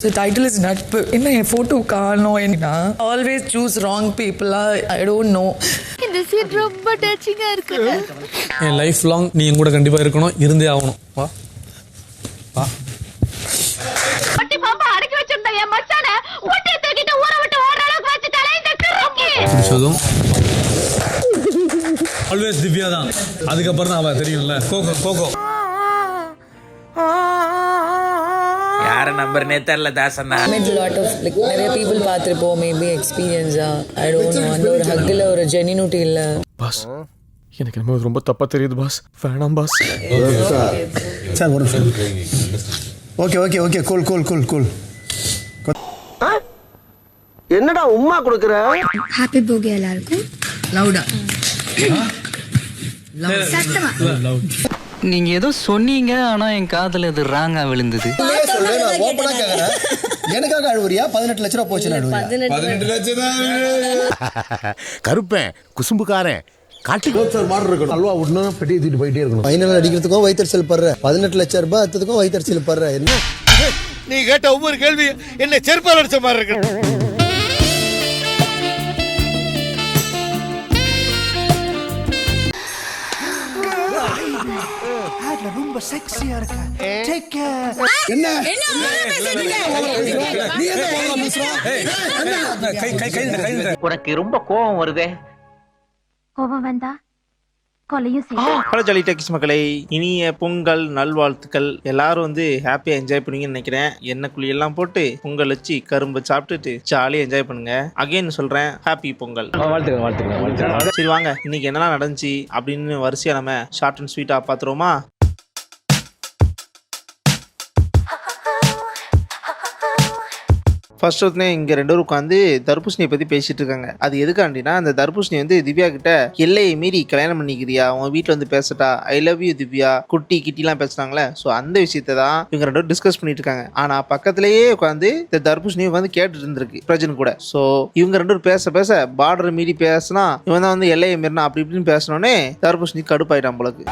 The title is நட்பு என்ன என் photo காணோம் என்ன ஆல்வேஸ் சூஸ் ராங் பீப்புளா ஐ டோன்ட் நோ இந்த சீன் ரொம்ப டச்சிங்கா இருக்குங்க என் லைஃப் லாங் நீ என் கூட கண்டிப்பாக இருக்கணும் இருந்தே ஆகணும். வா. வா. ஒட்டி பாம்பா அடக்கி வச்சிருந்த என் மச்சான ஒட்டி தூக்கிட்டு ஊரை விட்டு ஓடுற அளவுக்கு வச்சுட்டாலே இந்த கிறுக்கி. பிடிச்சதும். ஆல்வேஸ் திவ்யா தான். அதுக்கப்புறம் தான் அவ தெரியும்ல. கோகோ கோகோ. யார நம்பர்னே தெரியல தாசண்ணா met a lot of like நிறைய people பார்த்துருப்போம். மேபி எக்ஸ்பீரியன்ஸா ஐ டோன்ட் நோ அந்த ஒரு ஹக்கில் ஒரு ஜெனினுட்டி இல்லை. பாஸ் எனக்கு என்னமோ ரொம்ப தப்பா தெரியுது பாஸ். வேணாம் பாஸ். சார் ஒரு நிமிஷம். Okay okay okay. Cool cool cool cool என்னடா உம்மா கொடுக்குற? ஹாப்பி போகி எல்லாருக்கும். லவுடா சத்தமா. நீங்க ஏதோ சொன்னீங்க ஆனா என் காதுல இது ராங்கா விழுந்தது. எனக்காக அழுவுறியா? பதினெட்டு லட்ச ரூபா போச்சு அழுவுறியா? கருப்பேன் குசும்புக்காரன். காட்டி. மாடு இருக்கணும். அல்வா விடணும் பெட்டி தூக்கிட்டு போயிட்டே இருக்கணும். ஃபைனல் அடிக்கிறதுக்கும் வயிற்றுச்சல் படுற. பதினெட்டு லட்சம் ரூபாய் அத்ததுக்கும் வயிற்றுச்சல் படுற. என்ன? நீ கேட்ட ஒவ்வொரு கேள்வி என்ன செருப்பால் அடிச்ச மாதிரி இருக்கு. என்ன? கை கை கை கை உனக்கு ரொம்ப கோபம் வருதே. கோபம் வந்தா கொலையும் செய்யும். ஹலோ ஜாலி டெக்ஸ் மக்களை இனிய பொங்கல் நல்வாழ்த்துக்கள். எல்லாரும் வந்து ஹாப்பியா என்ஜாய் பண்ணுவீங்கன்னு நினைக்கிறேன். எண்ணெய் குழியெல்லாம் போட்டு பொங்கல் வச்சு கரும்பு சாப்பிட்டுட்டு ஜாலியா என்ஜாய் பண்ணுங்க. அகைன் சொல்றேன் ஹாப்பி பொங்கல். சரி வாங்க. இன்னைக்கு என்னெல்லாம் நடந்துச்சு அப்படின்னு வரிசையா நம்ம ஷார்ட் அண்ட் ஸ்வீட்டா பாத்துருவோமா ஃபர்ஸ்ட் ஒருத்தனே இங்க ரெண்டு பேரும் உட்காந்து தர்பூசணியை பத்தி பேசிட்டு இருக்காங்க. அது எதுக்காண்டினா அந்த தர்பூசணி வந்து திவ்யா கிட்ட எல்லையை மீறி கல்யாணம் பண்ணிக்கிறியா? உன் வீட்டில் வந்து பேசட்டா? I love you Divya. குட்டி கிட்டிலாம் பேசுறாங்களே ஸோ அந்த விஷயத்தை தான் இவங்க ரெண்டு பேரும் டிஸ்கஸ் பண்ணிட்டு இருக்காங்க. ஆனா பக்கத்திலேயே உட்காந்து இந்த தர்பூசணி உட்காந்து கேட்டுட்டு இருந்திருக்கு பிரஜன் கூட. ஸோ இவங்க ரெண்டு பேரும் பேச பேச பார்டர் மீறி பேசினா இவன் தான் வந்து எல்லையை மீறினா அப்படி இப்படின்னு பேசினோடனே தர்பூசணி கடுப்பாயிட்டான் போலக்கு.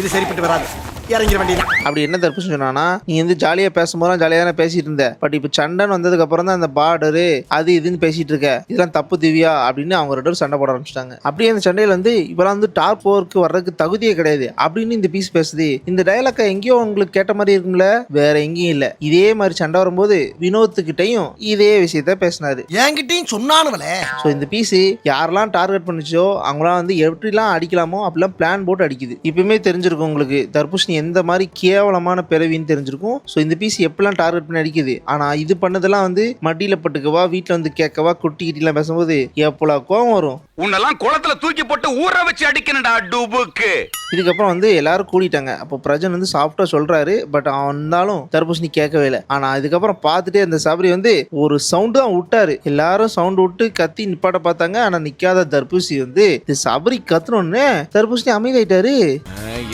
இது சரிப்பட்டு வராது. இறங்கிற வேண்டியது அப்படி என்ன தர்பூசணி சொன்னானா நீ வந்து ஜாலியா பேசும்போது ஜாலியா தானே பேசிட்டு இருந்த பட் இப்போ சண்டன் வந்ததுக்கு அப்புறம் தான் அந்த பார்டரு அது இதுன்னு பேசிட்டு இருக்க. இதெல்லாம் தப்பு திவ்யா அப்படின்னு அவங்க ரெண்டு பேரும் சண்டை போட ஆரம்பிச்சிட்டாங்க. அப்படியே அந்த சண்டையில வந்து இப்பெல்லாம் வந்து டாப் போருக்கு வர்றதுக்கு தகுதியே கிடையாது. அப்படின்னு இந்த பீஸ் பேசுது. இந்த டயலாக்கை எங்கேயோ உங்களுக்கு கேட்ட மாதிரி இருக்கும்ல? வேற எங்கேயும் இல்ல. இதே மாதிரி சண்டை வரும்போது வினோத்துக்கிட்டையும் இதே விஷயத்த பேசினாரு. என்கிட்டயும் சொன்னானுவலே ஸோ இந்த பீஸ் யாரெல்லாம் டார்கெட் பண்ணுச்சோ அவங்களாம் வந்து எப்படிலாம் அடிக்கலாமோ அப்படிலாம் பிளான் போட்டு அடிக்குது. இப்பயுமே தெரிஞ்சிருக்கும் உங்களுக்கு தர்பூசணி எந்த மாதிரி கேவலமான பிறவின்னு தெரிஞ்சிருக்கும். ஸோ இந்த பீஸ் எப்படிலாம் டார்கெட் பண்ணி அடிக்குது? ஆனால் இது பண்ணதெல்லாம் வந்து மடியில் பட்டுக்கவா வீட்டில் வந்து கேட்கவா குட்டி கிட்டிலாம் பேசும்போது எப்போலா கோவம் வரும்? உன்னெல்லாம் குளத்துல தூக்கி போட்டு ஊற வச்சு அடிக்கணும்டா டுபுக்கு. இதுக்கப்புறம் வந்து எல்லாரும் கூடிட்டாங்க. அப்போ பிரஜன் வந்து சாஃப்டா சொல்றாரு பட் அவன் இருந்தாலும் தர்பூசணி கேட்கவே இல்லை. ஆனா இதுக்கப்புறம் பார்த்துட்டே அந்த சபரி வந்து ஒரு சவுண்டு தான் விட்டாரு. எல்லாரும் சவுண்ட் விட்டு கத்தி நிப்பாட்ட பார்த்தாங்க. ஆனா நிக்காத தர்பூசி வந்து இந்த சபரி கத்துனோடனே தர்பூசணி அமைதியாயிட்டாரு.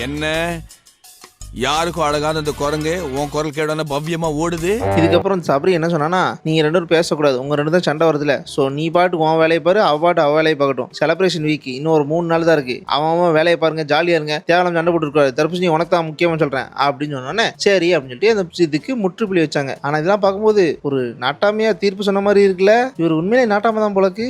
என்ன? யாருக்கும் அழகான அந்த குரங்கு உன் குரல் கேடான பவ்யமா ஓடுது. இதுக்கப்புறம் சபரி என்ன சொன்னானா நீங்க ரெண்டு பேரும் பேசக்கூடாது. உங்க ரெண்டு தான் சண்டை வருதுல ஸோ நீ பாட்டு உன் வேலையை பாரு அவ பாட்டு அவ வேலையை பார்க்கட்டும். செலிப்ரேஷன் வீக் இன்னும் ஒரு மூணு நாள் தான் இருக்கு. அவன் அவன் வேலையை பாருங்க ஜாலியா இருங்க. தேவலாம் சண்டை போட்டுருக்காரு. இருக்காரு நீ உனக்கு தான் முக்கியமா சொல்றேன். அப்படின்னு சொன்னோன்னே சரி அப்படின்னு சொல்லிட்டு அந்த இதுக்கு முற்றுப்புள்ளி வச்சாங்க. ஆனா இதெல்லாம் பார்க்கும்போது ஒரு நாட்டாமையா தீர்ப்பு சொன்ன மாதிரி இருக்குல்ல. இவர் உண்மையிலே நாட்டாம தான் போலக்கு.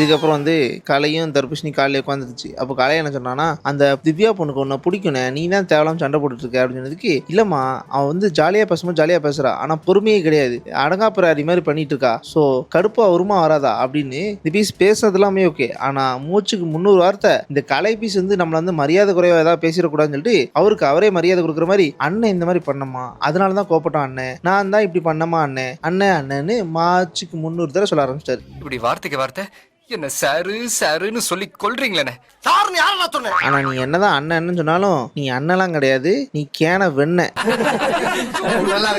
இதுக்கப்புறம் வந்து கலையும் தர்பூசணி காலையில உட்காந்துருச்சு அப்போ கலை என்ன சொன்னானா அந்த திவ்யா பொண்ணுக்கு ஒன்று பிடிக்கும் நீ தான் தேவையில்லாம சண்டை போட்டுட்டு இருக்க அப்படின்னு சொன்னதுக்கு இல்லம்மா அவன் வந்து ஜாலியாக பேசும்போது ஜாலியாக பேசுறா. ஆனால் பொறுமையே கிடையாது. அடங்காப்புறாரி மாதிரி பண்ணிட்டு இருக்கா ஸோ கடுப்பா வருமா வராதா அப்படின்னு இந்த பீஸ் பேசுறது எல்லாமே ஓகே ஆனால் மூச்சுக்கு முந்நூறு வார்த்தை இந்த கலை பீஸ் வந்து நம்மள வந்து மரியாதை குறைவா ஏதாவது பேசிடக்கூடாதுன்னு சொல்லிட்டு அவருக்கு அவரே மரியாதை கொடுக்குற மாதிரி அண்ணன் இந்த மாதிரி பண்ணமா அதனால தான் கோப்பட்டான் அண்ணன். நான் தான் இப்படி பண்ணமா அண்ணன். அண்ணன் அண்ணன்னு மாச்சுக்கு முந்நூறு தடவை சொல்ல ஆரம்பிச்சிட்டாரு. இப்படி வார்த்தைக்கு வார்த்தை என்ன சாரு சாருன்னு சொல்லி கொல்றீங்களே சார்னு யாரை நான் சொன்னேன் ஆனா நீ என்னதான் அண்ணன்னு சொன்னாலும் நீ அண்ணலாம் கிடையாது நீ கேன வெண்ண. நல்லா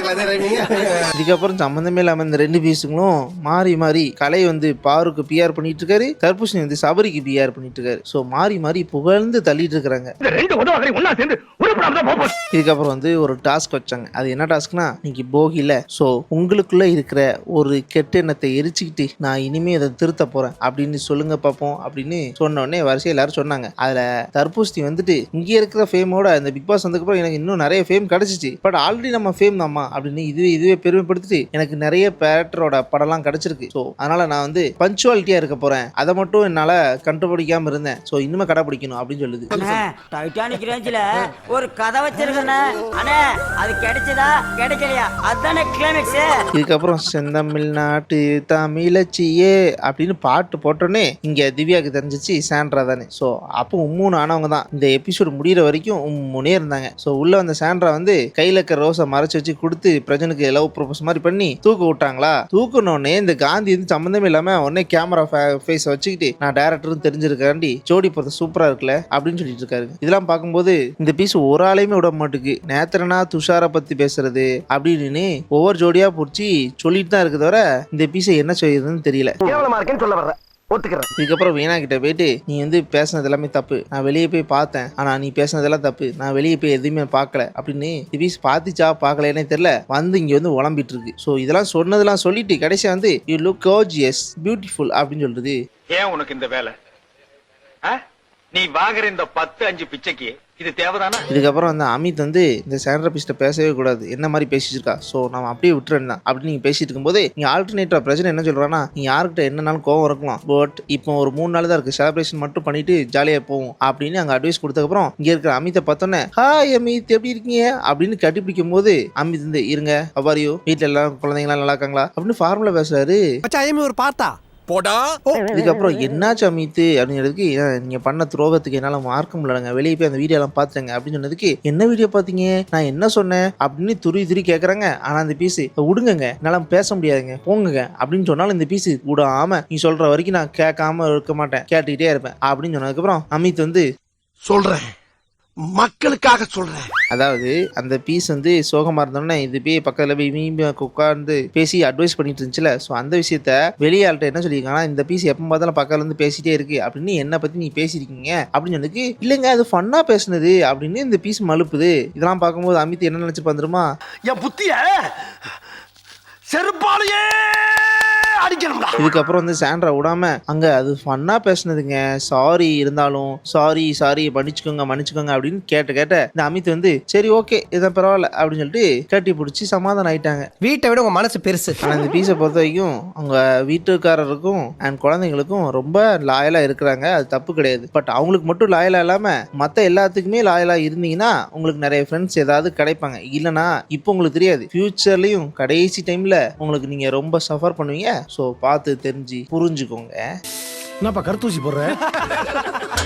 இதுக்கப்புறம் சம்மந்தமே இல்லாம இந்த ரெண்டு பீஸுங்களும் மாறி மாறி கலை வந்து பாருக்கு பிஆர் பண்ணிட்டு இருக்காரு தர்பூசணி வந்து சபரிக்கு பிஆர் பண்ணிட்டு இருக்காரு ஸோ மாறி மாறி புகழ்ந்து தள்ளிட்டு இருக்காங்க இதுக்கப்புறம் வந்து ஒரு டாஸ்க் வச்சாங்க. அது என்ன டாஸ்க்னா இன்னைக்கு போகில. ஸோ உங்களுக்குள்ள இருக்கிற ஒரு கெட்ட எண்ணத்தை எரிச்சுக்கிட்டு நான் இனிமே இதை திருத்த போறேன். அப்படின்னு சொல்லுங்க பார்ப்போம் அப்படின்னு சொன்ன உடனே வரிசை எல்லாரும் சொன்னாங்க. அதுல தர்பூசணி வந்துட்டு இங்க இருக்கிற ஃபேமோட இந்த பிக் பாஸ் வந்ததுக்கப்புறம் எனக்கு இன்னும் நிறைய ஃபேம் கிடைச்சிச்சு. பட் ஆல்ரெடி நம்ம ஃபேம் தாம்மா அப்படின்னு இதுவே இதுவே பெருமைப்படுத்திட்டு எனக்கு நிறைய பேரக்டரோட படம்லாம் கிடைச்சிருக்கு. ஸோ அதனால நான் வந்து பஞ்சுவாலிட்டியா இருக்க போறேன். அதை மட்டும் என்னால கண்டுபிடிக்காம இருந்தேன். ஸோ இனிமே கடைபிடிக்கணும் அப்படின்னு சொல்லுது. டைட்டானிக் ரேஞ்சில ஒரு கதை வச்சிருக்கேண்ணே அண்ணே அது கிடைச்சதா? கிடைக்கலையா? அதுதானே கிளைமேக்ஸ் இதுக்கப்புறம் செந்தமிழ்நாட்டு தமிழச்சியே அப்படின்னு பாட்டு போட்டோன்னே இங்க திவ்யாக்கு தெரிஞ்சிச்சு சாண்ட்ரா தானே. ஸோ அப்போ உம்முன்னு ஆனவங்க தான். இந்த எபிசோடு முடிகிற வரைக்கும் உம்முனே இருந்தாங்க. ஸோ உள்ள வந்த சாண்ட்ரா வந்து கையில் இருக்க ரோஸை மறைச்சு வச்சு கொடுத்து பிரஜனுக்கு லவ் ப்ரொபோஸ் மாதிரி பண்ணி தூக்க விட்டாங்களா? தூக்கணுன்னே இந்த காந்தி வந்து சம்மந்தமே இல்லாமல் உடனே கேமரா ஃபேஸை வச்சுக்கிட்டு நான் டேரக்டரும் தெரிஞ்சிருக்காண்டி ஜோடி போகிறது சூப்பராக இருக்குல்ல அப்படின்னு சொல்லிட்டு இருக்காரு. இதெல்லாம் பார்க்கும்போது இந்த பீஸ் ஒரு ஆளையுமே விட மாட்டுக்கு. நேத்திரனா துஷாரை பத்தி பேசுறது? அப்படின்னு ஒவ்வொரு ஜோடியா பிடிச்சி சொல்லிட்டு தான் இருக்கு தவிர இந்த பீஸை என்ன செய்யுதுன்னு தெரியல. சொல்ல வர்ற. ஒத்துக்கிறேன். இதுக்கப்புறம் வீணா கிட்ட போயிட்டு நீ வந்து பேசுனது எல்லாமே தப்பு. நான் வெளியே போய் பார்த்தேன். ஆனா நீ பேசுனதெல்லாம் தப்பு. நான் வெளியே போய் எதுவுமே பார்க்கல. அப்படின்னு திபீஸ் பார்த்துச்சா பார்க்கலன்னே தெரியல. வந்து இங்க வந்து உழம்பிட்டு இருக்கு. ஸோ இதெல்லாம் சொன்னதெல்லாம் சொல்லிட்டு கடைசியா வந்து யூ லுக் கோஜியஸ் பியூட்டிஃபுல் அப்படின்னு சொல்றது. ஏன் உனக்கு இந்த வேலை? ஆ? நீ வாங்குற இந்த பத்து அஞ்சு பிச்சைக்கு இது தேவைதானா? இதுக்கப்புறம் வந்து அமித் வந்து இந்த சாண்ட்ரா பீஸ்ட்ட பேசவே கூடாது. என்ன மாதிரி பேசிட்டு இருக்கா ஸோ நம்ம அப்படியே விட்டுறேன் தான் அப்படின்னு நீங்க பேசிட்டு இருக்கும்போது நீங்க ஆல்டர்னேட்டா பிரச்சனை என்ன சொல்றான்னா நீ யாருக்கிட்ட என்னனாலும் கோவம் இருக்கலாம் பட் இப்போ ஒரு மூணு நாள் தான் இருக்கு. செலிப்ரேஷன் மட்டும் பண்ணிட்டு ஜாலியா போவோம். அப்படின்னு அங்க அட்வைஸ் கொடுத்ததுக்கப்புறம் இங்க இருக்கிற அமித்தை பார்த்தோன்னே ஹாய் அமித் எப்படி இருக்கீங்க? அப்படின்னு கட்டிப்பிடிக்கும் போது அமித் வந்து இருங்க. அவ்வாரியோ வீட்டுல எல்லாம் குழந்தைங்களாம் நல்லா இருக்காங்களா? அப்படின்னு ஃபார்முலா பேசுறாரு. ஒரு பார்த்தா? போடா. இதுக்கப்புறம் என்னாச்சு அமித்து அப்படிங்கிறதுக்கு "ஏன், நீங்க பண்ண துரோகத்துக்கு என்னால மார்க்க முடியலங்க வெளியே போய் அந்த வீடியோ எல்லாம் பாத்துங்க அப்படின்னு சொன்னதுக்கு என்ன வீடியோ பாத்தீங்க நான் என்ன சொன்னேன்? அப்படின்னு துருவி துருவி கேக்குறாங்க. ஆனா அந்த பீஸ் விடுங்கங்க என்னால பேச முடியாதுங்க. போங்குங்க. அப்படின்னு சொன்னாலும் இந்த பீஸ் விடாம நீ சொல்ற வரைக்கும் நான் கேட்காம இருக்க மாட்டேன். கேட்டுக்கிட்டே இருப்பேன். அப்படின்னு சொன்னதுக்கப்புறம் அமித் வந்து சொல்றேன். மக்களுக்காக சொல்றேன். அதாவது அந்த பீஸ் வந்து சோகமா இருந்தோடனே இது போய் பக்கத்துல போய் மீம்பி உட்கார்ந்து பேசி அட்வைஸ் பண்ணிட்டு இருந்துச்சுல ஸோ அந்த விஷயத்த வெளியாள்கிட்ட என்ன சொல்லியிருக்காங்கன்னா இந்த பீஸ் எப்போ பார்த்தாலும் பக்கத்துல இருந்து பேசிட்டே இருக்கு அப்படின்னு என்னை பத்தி நீ பேசியிருக்கீங்க அப்படின்னு சொன்னதுக்கு இல்லைங்க அது ஃபன்னா பேசுனது அப்படின்னு இந்த பீஸ் மலுப்புது இதெல்லாம் பார்க்கும்போது அமித் என்ன நினைச்சு வந்துருமா என் புத்திய செருப்பாலேயே! அடிக்கணும்டா. இதுக்கப்புறம் வந்து சாண்ட்ரா விடாம அங்க அது ஃபன்னா பேசுனதுங்க. சாரி இருந்தாலும் சாரி சாரி மன்னிச்சுக்கோங்க மன்னிச்சுக்கோங்க அப்படின்னு கேட்ட கேட்ட இந்த அமித் வந்து சரி ஓகே இதான் பரவாயில்ல அப்படின்னு சொல்லிட்டு கட்டி பிடிச்சி சமாதானம் ஆயிட்டாங்க. வீட்டை விட உங்க மனசு பெருசு. ஆனால் இந்த பீஸை பொறுத்த வரைக்கும் அவங்க வீட்டுக்காரருக்கும் அண்ட் குழந்தைங்களுக்கும் ரொம்ப லாயலாக இருக்கிறாங்க. அது தப்பு கிடையாது. பட் அவங்களுக்கு மட்டும் லாயலாக இல்லாமல் மற்ற எல்லாத்துக்குமே லாயலாக இருந்தீங்கன்னா உங்களுக்கு நிறைய ஃப்ரெண்ட்ஸ் ஏதாவது கிடைப்பாங்க. இல்லைனா இப்போ உங்களுக்கு தெரியாது. ஃப்யூச்சர்லேயும் கடைசி டைமில் உங்களுக்கு நீங்கள் ரொம்ப சஃபர் பண்ணுவீங்க. ஸோ பார்த்து தெரிஞ்சு புரிஞ்சுக்கோங்க. என்னப்பா கருத்தூசி போடுற?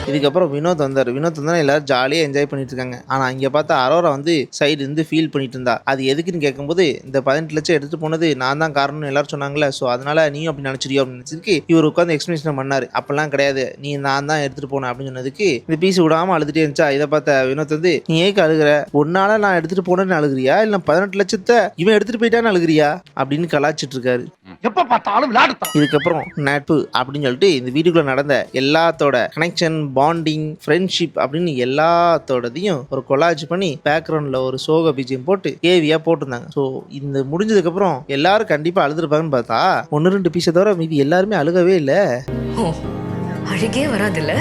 இதுக்கப்புறம் வினோத் வந்தார். வினோத் வந்தா எல்லாரும் ஜாலியாக என்ஜாய் பண்ணிட்டு இருக்காங்க ஆனால் இங்கே பார்த்தா அரோரா வந்து சைடு இருந்து ஃபீல் பண்ணிட்டு இருந்தா அது எதுக்குன்னு கேட்கும்போது இந்த பதினெட்டு லட்சம் எடுத்துட்டு போனது நான் தான் காரணம்னு எல்லாரும் சொன்னாங்களே ஸோ அதனால நீயும் அப்படி நினச்சிருக்கியோ அப்படின்னு நினச்சதுக்கு இவர் உட்காந்து எக்ஸ்பிளேஷன் பண்ணாரு. அப்பெல்லாம் கிடையாது. நீ நான் தான் எடுத்துட்டு போனேன் அப்படின்னு சொன்னதுக்கு இந்த பீஸ் விடாம அழுதுட்டே இருந்துச்சா? இதை பார்த்த வினோத் வந்து நீ ஏக்கு அழுகுற? உன்னால நான் எடுத்துட்டு போனேன்னு அழுகுறியா? இல்லை பதினெட்டு லட்சத்தை இவன் எடுத்துட்டு போயிட்டான்னு அழுகுறியா? அப்படின்னு கலாச்சிட்டு இருக்காரு. எப்ப பார்த்தாலும் விளையாடுத்தான் இதுக்கப்புறம் நட்பு அப்படின்னு சொல்லிட்டு இந்த வீட்டுக்குள்ள நடந்த எல்லாத்தோட கனெக்ஷன் பாண்டிங் ஃப்ரெண்ட்ஷிப் அப்படின்னு எல்லாத்தோடதையும் ஒரு கொலாஜ் பண்ணி பேக்ரவுண்ட்ல ஒரு சோக பீஜியம் போட்டு ஏவியா போட்டிருந்தாங்க. ஸோ இந்த முடிஞ்சதுக்கு அப்புறம் எல்லாரும் கண்டிப்பா அழுதுருப்பாங்கன்னு பார்த்தா ஒன்று ரெண்டு பீஸை தவிர மீதி எல்லாருமே அழுகவே இல்லை. அழுகே வராதுல்ல?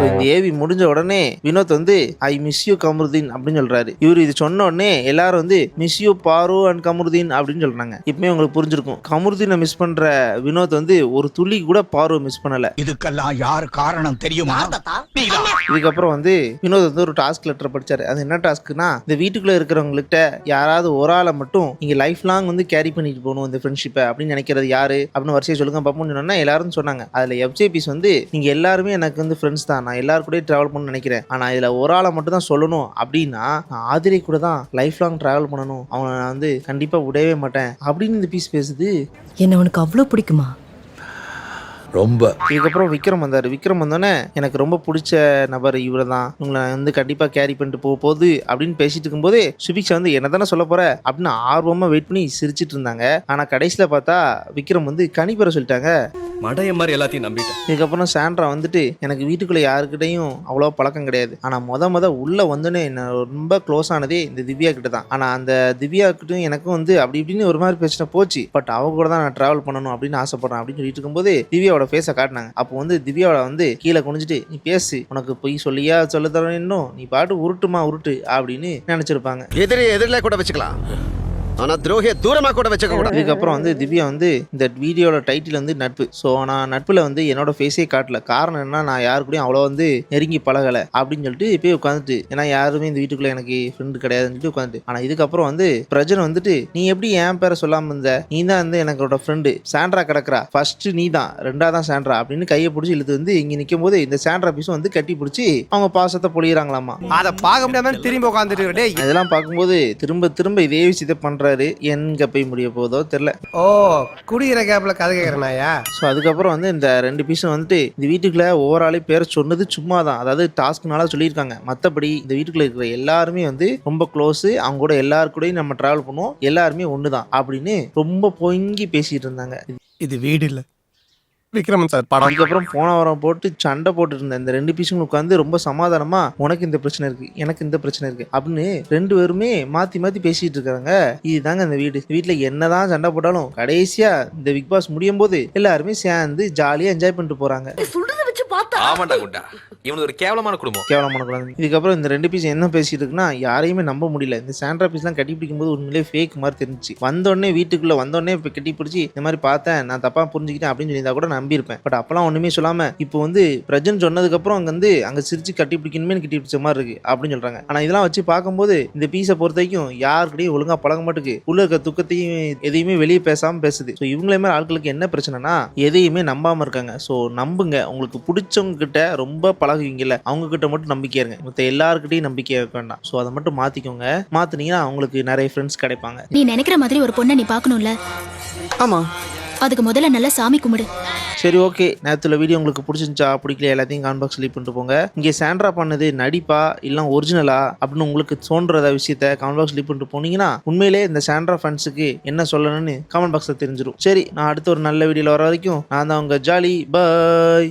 இந்த ஏவி முடிஞ்ச உடனே வினோத் வந்து ஐ மிஸ் யூ கமருதீன் அப்படின்னு சொல்றாரு. இவர் இது சொன்ன உடனே எல்லாரும் வந்து miss you Paaru and Kamaruddin அப்படின்னு சொல்றாங்க. இப்பமே உங்களுக்கு புரிஞ்சிருக்கும். கமருதீனை மிஸ் பண்ற வினோத் வந்து ஒரு துளி கூட பாரு மிஸ் பண்ணல. இதுக்கெல்லாம் யார் காரணம் தெரியுமா? இதுக்கப்புறம் வந்து வினோத் வந்து ஒரு டாஸ்க் லெட்டர் படிச்சாரு. அது என்ன டாஸ்க்னா இந்த வீட்டுக்குள்ள இருக்கிறவங்கள்ட்ட யாராவது ஒரு ஆளை மட்டும் நீங்க லைஃப் லாங் வந்து கேரி பண்ணிட்டு போகணும் இந்த ஃப்ரெண்ட்ஷிப்பை அப்படின்னு நினைக்கிறது யாரு? அப்படின்னு வரிசையை சொல்லுங்க. பார்ப்போம்னு சொன்னா எல்லாரும் சொன்னாங்க. அதுல எஃப்ஜேபிஸ் வந்து நீங்க எல்லாருமே எனக்கு வந்து ஃப்ரெண்ட்ஸ் தான். நான் எல்லாரும் கூட ட்ராவல் பண்ண நினைக்கிறேன். ஆனால் இதில் ஒரு ஆளை மட்டும் தான் சொல்லணும் அப்படின்னா நான் ஆதிரை கூட தான் லைஃப் லாங் ட்ராவல் பண்ணணும். அவனை நான் வந்து கண்டிப்பாக விடவே மாட்டேன். அப்படின்னு இந்த பீஸ் பேசுது. என்ன உனக்கு அவ்வளோ பிடிக்குமா? ரொம்ப. இதுக்கப்புறம் விக்ரம் வந்தார். விக்ரம் வந்தோடனே எனக்கு ரொம்ப பிடிச்ச நபர் இவர் தான் உங்களை வந்து கண்டிப்பாக கேரி பண்ணிட்டு போக போகுது அப்படின்னு பேசிட்டு இருக்கும்போது சுபிக்ஷா வந்து என்ன தானே சொல்ல போற அப்படின்னு ஆர்வமாக வெயிட் பண்ணி சிரிச்சிட்டு இருந்தாங்க. ஆனால் கடைசியில் பார்த்தா விக்ரம் வந்து கனி பெற சொல்லிட்டாங்க. மடைய மாதிரி எல்லாத்தையும் நம்பிட்டேன். இதுக்கப்புறம் சாண்ட்ரா வந்துட்டு எனக்கு வீட்டுக்குள்ள யாருக்கிட்டையும் அவ்வளோ பழக்கம் கிடையாது. ஆனா முத முத உள்ள வந்தோடனே என்ன ரொம்ப க்ளோஸ் ஆனதே இந்த திவ்யா கிட்ட தான் ஆனா அந்த திவ்யா கிட்டும் எனக்கும் வந்து அப்படி இப்படின்னு ஒரு மாதிரி பிரச்சனை போச்சு. பட் அவ கூட தான் நான் டிராவல் பண்ணணும் அப்படின்னு ஆசைப்படுறேன் அப்படின்னு சொல்லிட்டு இருக்கும்போது திவ்யாவோட ஃபேஸை காட்டினாங்க. அப்போ வந்து திவ்யாவோட வந்து கீழே குனிஞ்சிட்டு நீ பேசு. உனக்கு பொய் சொல்லியா சொல்ல தரணும் நீ பாட்டு உருட்டுமா உருட்டு அப்படின்னு நினைச்சிருப்பாங்க. எதிரி எதிரில கூட வச்சுக்கலாம். ஆனா துரோகிய தூரமா கூட வச்சுக்க கூடாது. இதுக்கப்புறம் வந்து திவ்யா வந்து இந்த வீடியோட டைட்டில் வந்து நட்பு. ஸோ நான் நட்பில் வந்து என்னோட ஃபேஸே காட்டல. காரணம் என்ன நான் யாரு கூடயும் அவ்வளோ வந்து நெருங்கி பழகலை அப்படின்னு சொல்லிட்டு இப்போயே உட்காந்துட்டு ஏன்னா யாருமே இந்த வீட்டுக்குள்ள எனக்கு ஃப்ரெண்டு கிடையாதுன்னு சொல்லிட்டு உட்காந்துட்டு ஆனால் இதுக்கப்புறம் வந்து பிரஜன் வந்துட்டு நீ எப்படி என் பேரை சொல்லாமல் இருந்த? நீ தான் வந்து எனக்கோட ஃப்ரெண்டு சாண்ட்ரா கிடக்குறா. ஃபர்ஸ்ட் நீ தான். ரெண்டாவது தான் சாண்ட்ரா. அப்படின்னு கையை பிடிச்சி இழுத்து வந்து இங்கே நிற்கும் போது இந்த சாண்ட்ரா பீஸும் வந்து கட்டி பிடிச்சி அவங்க பாசத்தை பொழியிறாங்களாமா. அத பார்க்க முடியாம திரும்பி உட்காந்துட்டு டேய். இதெல்லாம் பார்க்கும்போது திரும்ப திரும்ப இதே விஷயத்தை பண்றாரு எங்க போய் முடிய போதோ தெரியல ஓ குடிக்கிற கேப்ல கதை கேக்குறனாயா ஸோ அதுக்கப்புறம் வந்து இந்த ரெண்டு பீஸும் வந்துட்டு இந்த வீட்டுக்குள்ள ஓவராலே பேர் சொன்னது சும்மா தான் அதாவது டாஸ்க்னால சொல்லியிருக்காங்க. மற்றபடி இந்த வீட்டுக்குள்ள இருக்கிற எல்லாருமே வந்து ரொம்ப க்ளோஸு அவங்க கூட எல்லாரு கூடயும் நம்ம டிராவல் பண்ணுவோம். எல்லாருமே ஒன்று தான் அப்படின்னு ரொம்ப பொங்கி பேசிட்டு இருந்தாங்க. இது வீடு இல்ல. விக்ரமன் சார் படம். அதுக்கப்புறம் போன வாரம் போட்டு சண்டை போட்டு இருந்த இந்த ரெண்டு பீஸும் உட்காந்து ரொம்ப சமாதானமா உனக்கு இந்த பிரச்சனை இருக்கு எனக்கு இந்த பிரச்சனை இருக்கு அப்படின்னு ரெண்டு பேருமே மாத்தி மாத்தி பேசிட்டு இருக்காங்க. இதுதாங்க இந்த வீடு. வீட்டுல என்னதான் சண்டை போட்டாலும் கடைசியா இந்த பிக் பாஸ் முடியும் போது எல்லாருமே சேர்ந்து ஜாலியா என்ஜாய் பண்ணிட்டு போறாங்க. வச்சு பார்த்தா ஆமாண்டா குண்டா. இவனது ஒரு கேவலமான குடும்பம். கேவலமான குழந்தை இதுக்கப்புறம் இந்த ரெண்டு பீஸ் என்ன பேசிட்டு இருக்குன்னா யாரையுமே நம்ப முடியல. இந்த சாண்ட்ரா பீஸ்லாம் கட்டி பிடிக்கும் போது உண்மையிலேயே ஃபேக் மாதிரி தெரிஞ்சுச்சு. வந்தோடனே வீட்டுக்குள்ள வந்தோடனே இப்போ கட்டி பிடிச்சி இந்த மாதிரி பார்த்தேன் நான் தப்பா புரிஞ்சுக்கிட்டேன் அப்படின்னு சொல்லியிருந்தா கூட நம்பியிருப்பேன். பட் அப்பெல்லாம் ஒண்ணுமே சொல்லாம இப்போ வந்து பிரஜன் சொன்னதுக்கப்புறம் அங்க வந்து அங்க சிரிச்சு கட்டி பிடிக்கணுமே கட்டி பிடிச்ச மாதிரி இருக்கு அப்படின்னு சொல்றாங்க. ஆனா இதெல்லாம் வச்சு பார்க்கும்போது இந்த பீஸை பொறுத்த வரைக்கும் யாருக்கிட்டையும் ஒழுங்கா பழக மாட்டுக்கு. உள்ள இருக்க துக்கத்தையும் எதையுமே வெளியே பேசாம பேசுது. ஸோ இவங்களே மாதிரி ஆட்களுக்கு என்ன பிரச்சனைனா எதையுமே நம்பாம இருக்காங்க. ஸோ நம்புங்க. உங்களுக்கு பிடிச்சவங்க கிட்ட ரொம்ப பழகுவீங்கல்ல அவங்க கிட்ட மட்டும் நம்பிக்கை இருங்க. மற்ற எல்லாருக்கிட்டையும் நம்பிக்கை இருக்க வேண்டாம். ஸோ அதை மட்டும் மாத்திக்கோங்க. மாத்தினீங்கன்னா அவங்களுக்கு நிறைய ஃப்ரெண்ட்ஸ் கிடைப்பாங்க. நீ நினைக்கிற மாதிரி ஒரு பொண்ணை நீ பார்க்கணும்ல? ஆமா. அதுக்கு முதல்ல நல்லா சாமி கும்பிடு. சரி ஓகே நேரத்தில் வீடியோ உங்களுக்கு பிடிச்சிருந்துச்சா பிடிக்கல எல்லாத்தையும் கான் பாக்ஸ் லீவ் பண்ணிட்டு போங்க. இங்கே சாண்ட்ரா பண்ணது நடிப்பா இல்லை ஒரிஜினலா அப்படின்னு உங்களுக்கு தோன்றத விஷயத்த கமெண்ட் பாக்ஸ் லீவ் பண்ணிட்டு போனீங்கன்னா உண்மையிலே இந்த சாண்ட்ரா ஃபேன்ஸுக்கு என்ன சொல்லணும்னு கமெண்ட் பாக்ஸில் தெரிஞ்சிடும் சரி நான் அடுத்த ஒரு நல்ல வீடியோவில் வர வரைக்கும் நான் தான் உங்கள் ஜாலி. பாய்